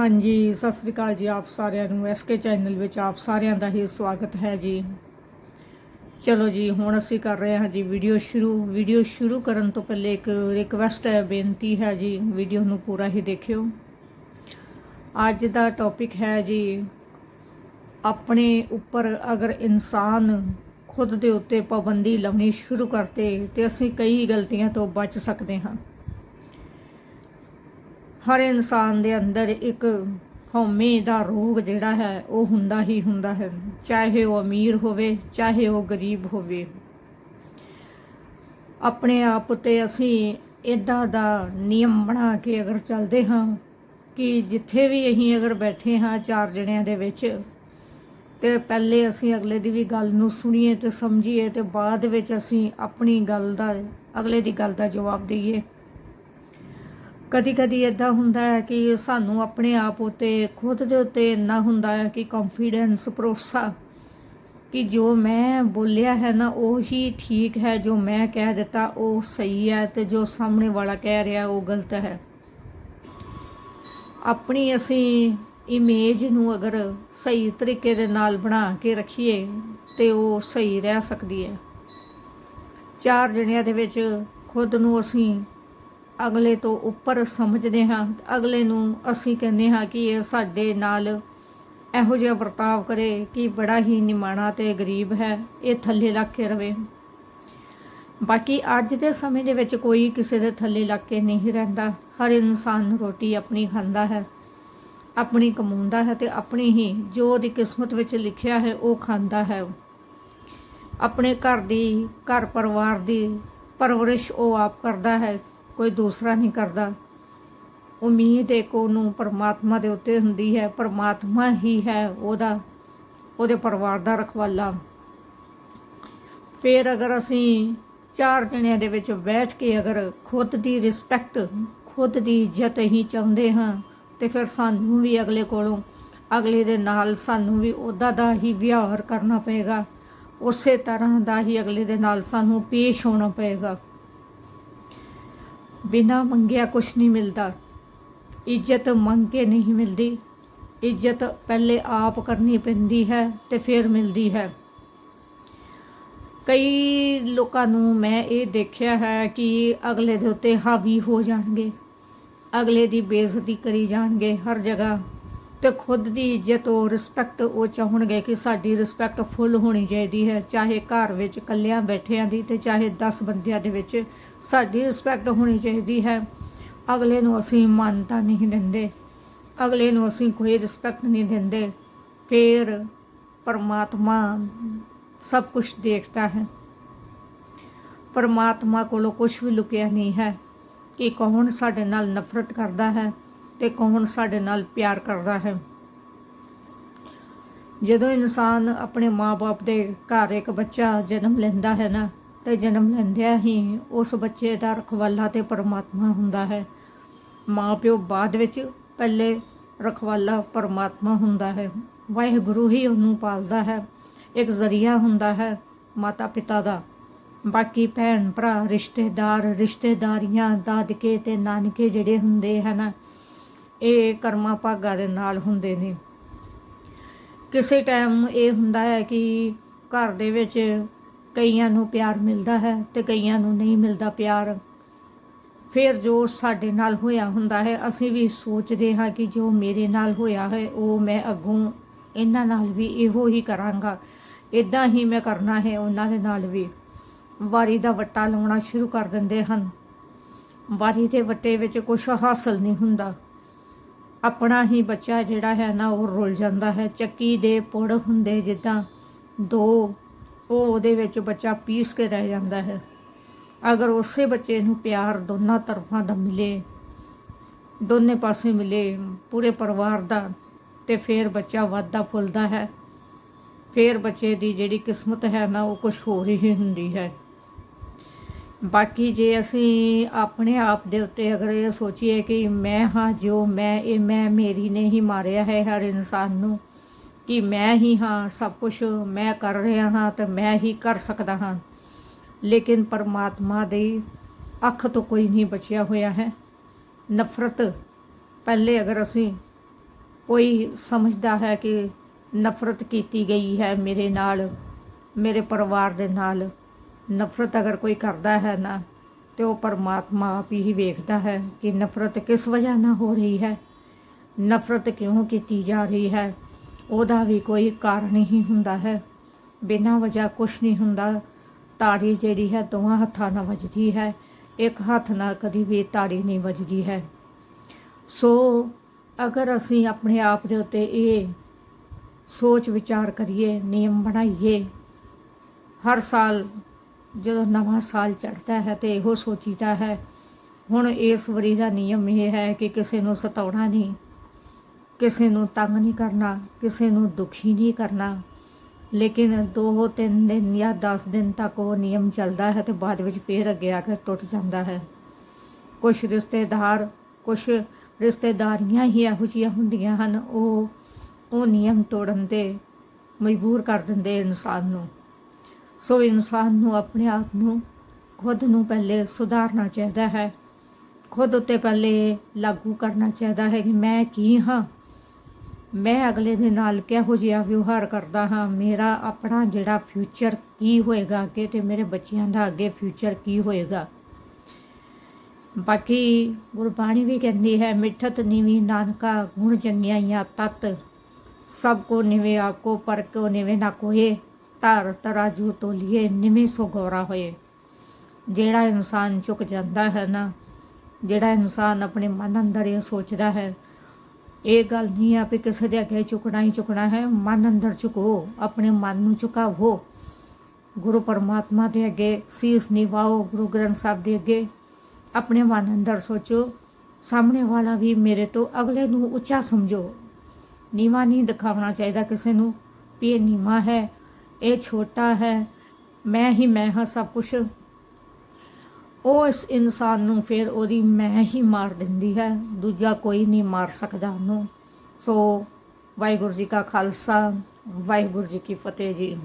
ਹਾਂਜੀ, ਸਤਿ ਸ੍ਰੀ ਅਕਾਲ ਜੀ ਆਪ ਸਾਰਿਆਂ ਨੂੰ। ਐਸਕੇ ਚੈਨਲ ਵਿੱਚ ਆਪ ਸਾਰਿਆਂ ਦਾ ਹੀ ਸਵਾਗਤ ਹੈ ਜੀ। ਚਲੋ ਜੀ, ਹੁਣ ਅਸੀਂ ਕਰ ਰਹੇ ਹਾਂ ਜੀ ਵੀਡੀਓ ਸ਼ੁਰੂ। ਵੀਡੀਓ ਸ਼ੁਰੂ ਕਰਨ ਤੋਂ ਪਹਿਲੇ ਇੱਕ ਰਿਕਵੈਸਟ ਹੈ, ਬੇਨਤੀ ਹੈ ਜੀ ਵੀਡੀਓ ਨੂੰ ਪੂਰਾ ਹੀ ਦੇਖਿਓ। ਅੱਜ ਦਾ ਟੌਪਿਕ ਹੈ ਜੀ, ਆਪਣੇ ਉੱਪਰ ਅਗਰ ਇਨਸਾਨ ਖੁਦ ਦੇ ਉੱਤੇ ਪਾਬੰਦੀ ਲਾਉਣੀ ਸ਼ੁਰੂ ਕਰਤੇ ਤੇ ਅਸੀਂ ਕਈ ਗਲਤੀਆਂ ਤੋਂ ਬਚ ਸਕਦੇ ਹਾਂ। ਹਰ ਇਨਸਾਨ ਦੇ ਅੰਦਰ ਇੱਕ ਹਉਮੈ ਦਾ ਰੋਗ ਜਿਹੜਾ ਹੈ, ਉਹ ਹੁੰਦਾ ਹੀ ਹੁੰਦਾ ਹੈ। ਚਾਹੇ ਉਹ ਅਮੀਰ ਹੋਵੇ, ਚਾਹੇ ਉਹ ਗਰੀਬ ਹੋਵੇ। ਆਪਣੇ ਆਪ ਉਤੇ ਅਸੀਂ ਇਦਾਂ ਦਾ ਨਿਯਮ ਬਣਾ ਕੇ ਅਗਰ ਚੱਲਦੇ ਹਾਂ ਕਿ ਜਿੱਥੇ ਵੀ ਅਸੀਂ ਅਗਰ ਬੈਠੇ ਹਾਂ ਚਾਰ ਜਣਿਆਂ ਦੇ ਵਿੱਚ, ਤੇ ਪਹਿਲੇ ਅਸੀਂ ਅਗਲੇ ਦੀ ਵੀ ਗੱਲ ਨੂੰ ਸੁਣੀਏ ਤੇ ਸਮਝੀਏ ਤੇ ਬਾਅਦ ਵਿੱਚ ਅਸੀਂ ਆਪਣੀ ਗੱਲ ਦਾ, ਅਗਲੇ ਦੀ ਗੱਲ ਦਾ ਜਵਾਬ ਦਈਏ। ਕਦੀ ਕਦੀ ਇਦਾਂ ਹੁੰਦਾ ਹੈ ਕਿ ਸਾਨੂੰ ਆਪਣੇ ਆਪ ਉਤੇ, ਖੁਦ ਦੇ ਉੱਤੇ ਇੰਨਾ ਹੁੰਦਾ ਹੈ ਕਿ ਕੌਨਫੀਡੈਂਸ ਭਰੋਸਾ ਕਿ ਜੋ ਮੈਂ ਬੋਲਿਆ ਹੈ ਨਾ, ਉਹ ਹੀ ਠੀਕ ਹੈ, ਜੋ ਮੈਂ ਕਹਿ ਦਿੱਤਾ, ਉਹ ਸਹੀ ਹੈ ਤੇ ਜੋ ਸਾਹਮਣੇ ਵਾਲਾ ਕਹਿ ਰਿਹਾ, ਉਹ ਗਲਤ ਹੈ। ਆਪਣੀ ਅਸੀਂ ਇਮੇਜ ਨੂੰ ਅਗਰ ਸਹੀ ਤਰੀਕੇ ਦੇ ਨਾਲ ਬਣਾ ਕੇ ਰੱਖੀਏ, ਤੇ ਉਹ ਸਹੀ ਰਹਿ ਸਕਦੀ ਹੈ। ਚਾਰ ਜਣਿਆਂ ਦੇ ਵਿੱਚ ਖੁਦ ਨੂੰ ਅਸੀਂ ਅਗਲੇ ਤੋਂ ਉੱਪਰ ਸਮਝਦੇ ਹਾਂ, ਅਗਲੇ ਨੂੰ ਅਸੀਂ ਕਹਿੰਦੇ ਹਾਂ ਕਿ ਇਹ ਸਾਡੇ ਨਾਲ ਇਹੋ ਜਿਹਾ ਵਰਤਾਵ ਕਰੇ ਕਿ ਬੜਾ ਹੀ ਨਿਮਾਣਾ ਤੇ ਗਰੀਬ ਹੈ, ਇਹ ਥੱਲੇ ਲੱਗ ਕੇ ਰਵੇ। ਬਾਕੀ ਅੱਜ ਦੇ ਸਮੇਂ ਦੇ ਵਿੱਚ ਕੋਈ ਕਿਸੇ ਦੇ ਥੱਲੇ ਲੱਗ ਕੇ ਨਹੀਂ ਰਹਿੰਦਾ। ਹਰ ਇਨਸਾਨ ਰੋਟੀ ਆਪਣੀ ਖਾਂਦਾ ਹੈ, ਆਪਣੀ ਕਮਾਉਂਦਾ ਹੈ ਤੇ ਆਪਣੀ ਹੀ ਜੋ ਉਹਦੀ ਕਿਸਮਤ ਵਿੱਚ ਲਿਖਿਆ ਹੈ ਉਹ ਖਾਂਦਾ ਹੈ। ਆਪਣੇ ਘਰ ਦੀ, ਘਰ ਪਰਿਵਾਰ ਦੀ ਪਰਵਰਿਸ਼ ਉਹ ਆਪ ਕਰਦਾ ਹੈ ਕੋਈ ਦੂਸਰਾ ਨਹੀਂ ਕਰਦਾ। ਉਮੀਦ ਇੱਕ ਉਹਨੂੰ ਪਰਮਾਤਮਾ ਦੇ ਉੱਤੇ ਹੁੰਦੀ ਹੈ, ਪਰਮਾਤਮਾ ਹੀ ਹੈ ਉਹਦਾ, ਉਹਦੇ ਪਰਿਵਾਰ ਦਾ ਰਖਵਾਲਾ। ਫਿਰ ਅਗਰ ਅਸੀਂ ਚਾਰ ਜਣਿਆਂ ਦੇ ਵਿੱਚ ਬੈਠ ਕੇ ਅਗਰ ਖੁਦ ਦੀ ਰਿਸਪੈਕਟ, ਖੁਦ ਦੀ ਇੱਜ਼ਤ ਹੀ ਚਾਹੁੰਦੇ ਹਾਂ, ਤੇ ਫਿਰ ਸਾਨੂੰ ਵੀ ਅਗਲੇ ਕੋਲੋਂ, ਅਗਲੇ ਦੇ ਨਾਲ ਸਾਨੂੰ ਵੀ ਉਹਦਾ ਦਾ ਹੀ ਵਿਹਾਰ ਕਰਨਾ ਪਏਗਾ। ਉਸੇ ਤਰ੍ਹਾਂ ਦਾ ਹੀ ਅਗਲੇ ਦੇ ਨਾਲ ਸਾਨੂੰ ਪੇਸ਼ ਹੋਣਾ ਪਏਗਾ। ਬਿਨਾ ਮੰਗਿਆ ਕੁਝ ਨਹੀਂ ਮਿਲਦਾ। ਇੱਜ਼ਤ ਮੰਗ ਕੇ ਨਹੀਂ ਮਿਲਦੀ। ਇੱਜ਼ਤ ਪਹਿਲੇ ਆਪ ਕਰਨੀ ਪੈਂਦੀ ਹੈ ਤੇ ਫਿਰ ਮਿਲਦੀ ਹੈ। ਕਈ ਲੋਕਾਂ ਨੂੰ ਮੈਂ ਇਹ ਦੇਖਿਆ ਹੈ ਕਿ ਅਗਲੇ ਦੇ ਉੱਤੇ ਹਾਵੀ ਹੋ ਜਾਣਗੇ। ਅਗਲੇ ਦੀ ਬੇਇੱਜ਼ਤੀ ਕਰੀ ਜਾਣਗੇ ਹਰ ਜਗ੍ਹਾ। ਤੇ ਖੁਦ ਦੀ ਇੱਜ਼ਤ ਉਹ ਰਿਸਪੈਕਟ ਉਹ ਚਾਹਣਗੇ ਕਿ ਸਾਡੀ ਰਿਸਪੈਕਟ ਫੁੱਲ ਹੋਣੀ ਚਾਹੀਦੀ ਹੈ। ਚਾਹੇ ਘਰ ਵਿੱਚ ਇਕੱਲਿਆਂ ਬੈਠਿਆਂ ਦੀ ਤੇ ਚਾਹੇ 10 ਬੰਦਿਆਂ ਦੇ ਵਿੱਚ ਸਾਡੀ ਰਿਸਪੈਕਟ ਹੋਣੀ ਚਾਹੀਦੀ ਹੈ। ਅਗਲੇ ਨੂੰ ਅਸੀਂ ਮਾਨਤਾ ਨਹੀਂ ਦਿੰਦੇ। ਅਗਲੇ ਨੂੰ ਅਸੀਂ ਕੋਈ ਰਿਸਪੈਕਟ ਨਹੀਂ ਦਿੰਦੇ। ਫਿਰ ਪਰਮਾਤਮਾ ਸਭ ਕੁਝ ਦੇਖਦਾ ਹੈ। ਪਰਮਾਤਮਾ ਕੋਲੋਂ ਕੁਝ ਵੀ ਲੁਕਿਆ ਨਹੀਂ ਹੈ। ਕਿ ਕੌਣ ਸਾਡੇ ਨਾਲ ਨਫ਼ਰਤ ਕਰਦਾ ਹੈ? ਤੇ ਕੌਣ ਸਾਡੇ ਨਾਲ ਪਿਆਰ ਕਰਦਾ ਹੈ? ਜਦੋਂ ਇਨਸਾਨ ਆਪਣੇ ਮਾਪੇ ਦੇ ਘਰ ਇੱਕ ਬੱਚਾ ਜਨਮ ਲੈਂਦਾ ਹੈ ਨਾ, ਤੇ ਜਨਮ ਲੈਂਦਿਆਂ ਹੀ ਉਸ ਬੱਚੇ ਦਾ ਰਖਵਾਲਾ ਤੇ ਪਰਮਾਤਮਾ ਹੁੰਦਾ ਹੈ। ਮਾਪਿਓ ਬਾਅਦ ਵਿੱਚ ਪਹਿਲੇ ਰਖਵਾਲਾ ਪਰਮਾਤਮਾ ਹੁੰਦਾ ਹੈ। ਵਾਹਿਗੁਰੂ ਹੀ ਉਹਨੂੰ ਪਾਲਦਾ ਹੈ, ਇੱਕ ਜ਼ਰੀਆ ਹੁੰਦਾ ਹੈ ਮਾਤਾ ਪਿਤਾ ਦਾ। ਬਾਕੀ ਭੈਣ ਭਰਾ ਰਿਸ਼ਤੇਦਾਰ, ਰਿਸ਼ਤੇਦਾਰੀਆਂ, ਦਾਦਕੇ ਤੇ ਨਾਨਕੇ ਜਿਹੜੇ ਹੁੰਦੇ ਹਨ ਇਹ ਕਰਮਾਂ ਭਾਗਾਂ ਦੇ ਨਾਲ ਹੁੰਦੇ ਨੇ। ਕਿਸੇ ਟਾਈਮ ਇਹ ਹੁੰਦਾ ਹੈ ਕਿ ਘਰ ਦੇ ਵਿੱਚ ਕਈਆਂ ਨੂੰ ਪਿਆਰ ਮਿਲਦਾ ਹੈ ਤੇ ਕਈਆਂ ਨੂੰ ਨਹੀਂ ਮਿਲਦਾ ਪਿਆਰ। ਫਿਰ ਜੋ ਸਾਡੇ ਨਾਲ ਹੋਇਆ ਹੁੰਦਾ ਹੈ, ਅਸੀਂ ਵੀ ਸੋਚਦੇ ਹਾਂ ਕਿ ਜੋ ਮੇਰੇ ਨਾਲ ਹੋਇਆ ਹੈ, ਉਹ ਮੈਂ ਅੱਗੋਂ ਇਹਨਾਂ ਨਾਲ ਵੀ ਇਹੋ ਹੀ ਕਰਾਂਗਾ। ਇਦਾਂ ਹੀ ਮੈਂ ਕਰਨਾ ਹੈ ਉਹਨਾਂ ਦੇ ਨਾਲ ਵੀ। ਵਾਰੀ ਦਾ ਵੱਟਾ ਲਾਉਣਾ ਸ਼ੁਰੂ ਕਰ ਦਿੰਦੇ ਹਨ। ਵਾਰੀ ਦੇ ਵੱਟੇ ਵਿੱਚ ਕੁਝ ਹਾਸਲ ਨਹੀਂ ਹੁੰਦਾ। ਆਪਣਾ ਹੀ ਬੱਚਾ ਜਿਹੜਾ ਹੈ ਨਾ ਉਹ ਰੁੱਲ ਜਾਂਦਾ ਹੈ। ਚੱਕੀ ਦੇ ਪੁੜ ਹੁੰਦੇ ਜਿੱਦਾਂ ਦੋ, ਉਹ ਉਹਦੇ ਵਿੱਚ ਬੱਚਾ ਪੀਸ ਕੇ ਰਹਿ ਜਾਂਦਾ ਹੈ। ਅਗਰ ਉਸੇ ਬੱਚੇ ਨੂੰ ਪਿਆਰ ਦੋਨਾਂ ਤਰਫਾਂ ਦਾ ਮਿਲੇ, ਦੋਨੇ ਪਾਸੇ ਮਿਲੇ, ਪੂਰੇ ਪਰਿਵਾਰ ਦਾ, ਤੇ ਫਿਰ ਬੱਚਾ ਵੱਧਦਾ ਫੁੱਲਦਾ ਹੈ। ਫਿਰ ਬੱਚੇ ਦੀ ਜਿਹੜੀ ਕਿਸਮਤ ਹੈ ਨਾ, ਉਹ ਕੁਝ ਹੋਰ ਹੀ ਹੁੰਦੀ ਹੈ। ਬਾਕੀ ਜੇ ਅਸੀਂ ਆਪਣੇ ਆਪ ਦੇ ਉੱਤੇ ਅਗਰ ਇਹ ਸੋਚੀਏ ਕਿ ਮੈਂ ਹਾਂ, ਜੋ ਮੈਂ, ਇਹ ਮੈਂ ਮੇਰੀ ਨੇ ਹੀ ਮਾਰਿਆ ਹੈ ਹਰ ਇਨਸਾਨ ਨੂੰ, ਕਿ ਮੈਂ ਹੀ ਹਾਂ, ਸਭ ਕੁਝ ਮੈਂ ਕਰ ਰਿਹਾ ਹਾਂ ਤੇ ਮੈਂ ਹੀ ਕਰ ਸਕਦਾ ਹਾਂ। ਲੇਕਿਨ ਪਰਮਾਤਮਾ ਦੀ ਅੱਖ ਤੋਂ ਕੋਈ ਨਹੀਂ ਬਚਿਆ ਹੋਇਆ ਹੈ। ਨਫ਼ਰਤ ਪਹਿਲੇ ਅਗਰ ਅਸੀਂ ਕੋਈ ਸਮਝਦਾ ਹੈ ਕਿ ਨਫ਼ਰਤ ਕੀਤੀ ਗਈ ਹੈ ਮੇਰੇ ਨਾਲ, ਮੇਰੇ ਪਰਿਵਾਰ ਦੇ ਨਾਲ ਨਫ਼ਰਤ ਅਗਰ ਕੋਈ ਕਰਦਾ ਹੈ ਨਾ, ਤੇ ਉਹ ਪਰਮਾਤਮਾ ਆਪ ਹੀ ਵੇਖਦਾ ਹੈ ਕਿ ਨਫ਼ਰਤ ਕਿਸ ਵਜ੍ਹਾ ਨਾਲ ਹੋ ਰਹੀ ਹੈ, ਨਫ਼ਰਤ ਕਿਉਂ ਕੀਤੀ ਜਾ ਰਹੀ ਹੈ, ਉਹਦਾ ਵੀ ਕੋਈ ਕਾਰਨ ਹੀ ਹੁੰਦਾ ਹੈ। ਬਿਨਾਂ ਵਜ੍ਹਾ ਕੁਛ ਨਹੀਂ ਹੁੰਦਾ, ਤਾੜੀ ਜਿਹੜੀ ਹੈ ਦੋਵਾਂ ਹੱਥਾਂ ਨਾਲ ਵੱਜਦੀ ਹੈ, ਇੱਕ ਹੱਥ ਨਾਲ ਕਦੀ ਵੀ ਤਾੜੀ ਨਹੀਂ ਵੱਜਦੀ ਹੈ। ਸੋ ਅਗਰ ਅਸੀਂ ਆਪਣੇ ਆਪ ਦੇ ਉੱਤੇ ਇਹ ਸੋਚ ਵਿਚਾਰ ਕਰੀਏ, ਨਿਯਮ ਬਣਾਈਏ, ਹਰ ਸਾਲ ਜਦੋਂ ਨਵਾਂ ਸਾਲ ਚੜ੍ਹਦਾ ਹੈ ਤੇ ਇਹੋ ਸੋਚੀਦਾ ਹੈ, ਹੁਣ ਇਸ ਵਰੀ ਦਾ ਨਿਯਮ ਇਹ ਹੈ ਕਿ ਕਿਸੇ ਨੂੰ ਸਤਾਉਣਾ ਨਹੀਂ, ਕਿਸੇ ਨੂੰ ਤੰਗ ਨਹੀਂ ਕਰਨਾ, ਕਿਸੇ ਨੂੰ ਦੁਖੀ ਨਹੀਂ ਕਰਨਾ। ਲੇਕਿਨ ਦੋ ਤਿੰਨ ਦਿਨ ਜਾਂ 10 ਦਿਨ ਤੱਕ ਉਹ ਨਿਯਮ ਚੱਲਦਾ ਹੈ ਤੇ ਬਾਅਦ ਵਿੱਚ ਫੇਰ ਅੱਗੇ ਆ ਕੇ ਟੁੱਟ ਜਾਂਦਾ ਹੈ। ਕੁਝ ਰਿਸ਼ਤੇਦਾਰ ਕੁਝ ਰਿਸ਼ਤੇਦਾਰੀਆਂ ਹੀ ਇਹੋ ਜਿਹੀਆਂ ਹੁੰਦੀਆਂ ਹਨ, ਉਹ ਉਹ ਨਿਯਮ ਤੋੜਨ ਤੇ ਮਜਬੂਰ ਕਰ ਦਿੰਦੇ ਇਨਸਾਨ ਨੂੰ। ਸੋ ਇਨਸਾਨ ਨੂੰ ਆਪਣੇ ਆਪ ਨੂੰ, ਖੁਦ ਨੂੰ ਪਹਿਲੇ ਸੁਧਾਰਨਾ ਚਾਹੀਦਾ ਹੈ। ਖੁਦ ਉੱਤੇ ਪਹਿਲੇ ਲਾਗੂ ਕਰਨਾ ਚਾਹੀਦਾ ਹੈ ਕਿ ਮੈਂ ਕੀ ਹਾਂ। ਮੈਂ ਅਗਲੇ ਦੇ ਨਾਲ ਕਿਹੋ ਜਿਹਾ ਵਿਵਹਾਰ ਕਰਦਾ ਹਾਂ? ਮੇਰਾ ਆਪਣਾ ਜਿਹੜਾ ਫਿਊਚਰ ਕੀ ਹੋਏਗਾ ਅੱਗੇ ਤੇ ਮੇਰੇ ਬੱਚਿਆਂ ਦਾ ਅੱਗੇ ਫਿਊਚਰ ਕੀ ਹੋਏਗਾ? ਬਾਕੀ ਗੁਰਬਾਣੀ ਵੀ ਕਹਿੰਦੀ ਹੈ, ਮਿੱਠਤ ਨੀਵੀਂ ਨਾਨਕਾ ਗੁਣ ਚੰਗਿਆਈਆਂ ਤਤ। ਸਭ ਕੋ ਨਿਵੇ ਆਪਕੋ, ਪਰ ਕੋ ਨਿਵੇ ਨਾ ਕੋਏ। ਧਰ ਤਰਾਜੂ ਤੋਲੀਏ ਨਿਵੇਂ ਸੋ ਗੌਰਾ ਹੋਏ। ਜਿਹੜਾ ਇਨਸਾਨ ਝੁਕ ਜਾਂਦਾ ਹੈ ਨਾ, ਜਿਹੜਾ ਇਨਸਾਨ ਆਪਣੇ ਮਨ ਅੰਦਰ ਇਹ ਸੋਚਦਾ ਹੈ, ਇਹ ਗੱਲ ਨਹੀਂ ਆ ਵੀ ਕਿਸੇ ਦੇ ਅੱਗੇ ਝੁਕਣਾ ਹੀ ਝੁਕਣਾ ਹੈ, ਮਨ ਅੰਦਰ ਝੁਕੋ, ਆਪਣੇ ਮਨ ਨੂੰ ਝੁਕਾਵੋ। ਗੁਰੂ ਪਰਮਾਤਮਾ ਦੇ ਅੱਗੇ ਸੀਸ ਨਿਵਾਓ, ਗੁਰੂ ਗ੍ਰੰਥ ਸਾਹਿਬ ਦੇ ਅੱਗੇ ਆਪਣੇ ਮਨ ਅੰਦਰ ਸੋਚੋ। ਸਾਹਮਣੇ ਵਾਲਾ ਵੀ ਮੇਰੇ ਤੋਂ ਅਗਲੇ ਨੂੰ ਉੱਚਾ ਸਮਝੋ। ਨੀਵਾ ਨਹੀਂ ਦਿਖਾਉਣਾ ਚਾਹੀਦਾ ਕਿਸੇ ਨੂੰ ਵੀ ਇਹ ਨੀਵਾ ਹੈ ਇਹ ਛੋਟਾ ਹੈ, ਮੈਂ ਹੀ ਮੈਂ ਹਾਂ ਸਭ ਕੁਝ ਉਹ ਇਸ ਇਨਸਾਨ ਨੂੰ ਫਿਰ ਉਹਦੀ ਮੈਂ ਹੀ ਮਾਰ ਦਿੰਦੀ ਹੈ, ਦੂਜਾ ਕੋਈ ਨਹੀਂ ਮਾਰ ਸਕਦਾ ਉਹਨੂੰ। ਸੋ ਵਾਹਿਗੁਰੂ ਜੀ ਕਾ ਖਾਲਸਾ, ਵਾਹਿਗੁਰੂ ਜੀ ਕੀ ਫਤਿਹ ਜੀ।